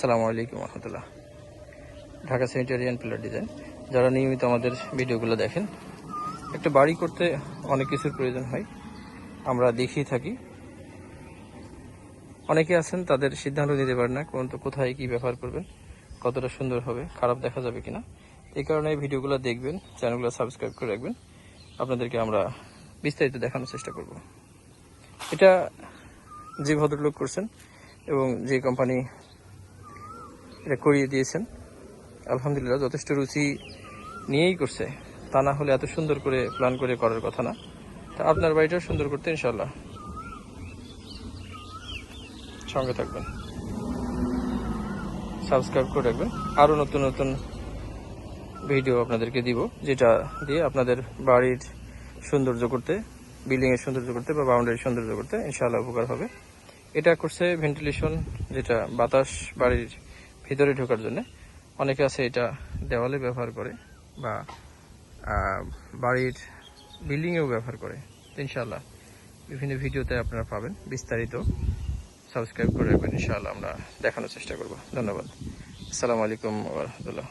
সালামু আলাইকুম রহমতুল্লাহ। ঢাকা স্যানিটারিয়ান পিলার ডিজাইন যারা নিয়মিত আমাদের ভিডিওগুলো দেখেন, একটা বাড়ি করতে অনেক কিছুর প্রয়োজন হয়। আমরা দেখিয়ে থাকি। অনেকে আছেন, তাদের সিদ্ধান্ত নিতে পারেন না, কোন কোথায় কি ব্যবহার করবেন, কতটা সুন্দর হবে, খারাপ দেখা যাবে কিনা। এই কারণে ভিডিওগুলো দেখবেন, চ্যানেলগুলো সাবস্ক্রাইব করে রাখবেন। আপনাদেরকে আমরা বিস্তারিত দেখানোর চেষ্টা করব। এটা যে ভদ্রলোক করছেন এবং যে কোম্পানি এটা করিয়ে দিয়েছেন। আলহামদুলিল্লাহ, যথেষ্ট রুচি নিয়েই করছে। তা না হলে এত সুন্দর করে প্ল্যান করে করার কথা না। তা আপনার বাড়িটাও সুন্দর করতে ইনশাল্লাহ সঙ্গে থাকবেন। সাবস্ক্রাইব করে রাখবেন। আরও নতুন নতুন ভিডিও আপনাদেরকে দিব, যেটা দিয়ে আপনাদের বাড়ির সৌন্দর্য করতে বিল্ডিং এর সৌন্দর্য করতে বা বাউন্ডারি সৌন্দর্য করতে ইনশাআল্লাহ উপকার হবে। এটা করছে ভেন্টিলেশন যেটা বাতাস বাড়ির ভিতরে ঢোকার জন্য। অনেকে আছে এটা দেওয়ালে ব্যবহার করে বা বাড়ির বিল্ডিংয়েও ব্যবহার করে ইনশাল্লাহ বিভিন্ন ভিডিওতে আপনারা পাবেন বিস্তারিত। সাবস্ক্রাইব করে রাখবেন, ইনশাআল্লাহ আমরা দেখানোর চেষ্টা করব। ধন্যবাদ। আসসালামু আলাইকুম রহমতুল্লাহ।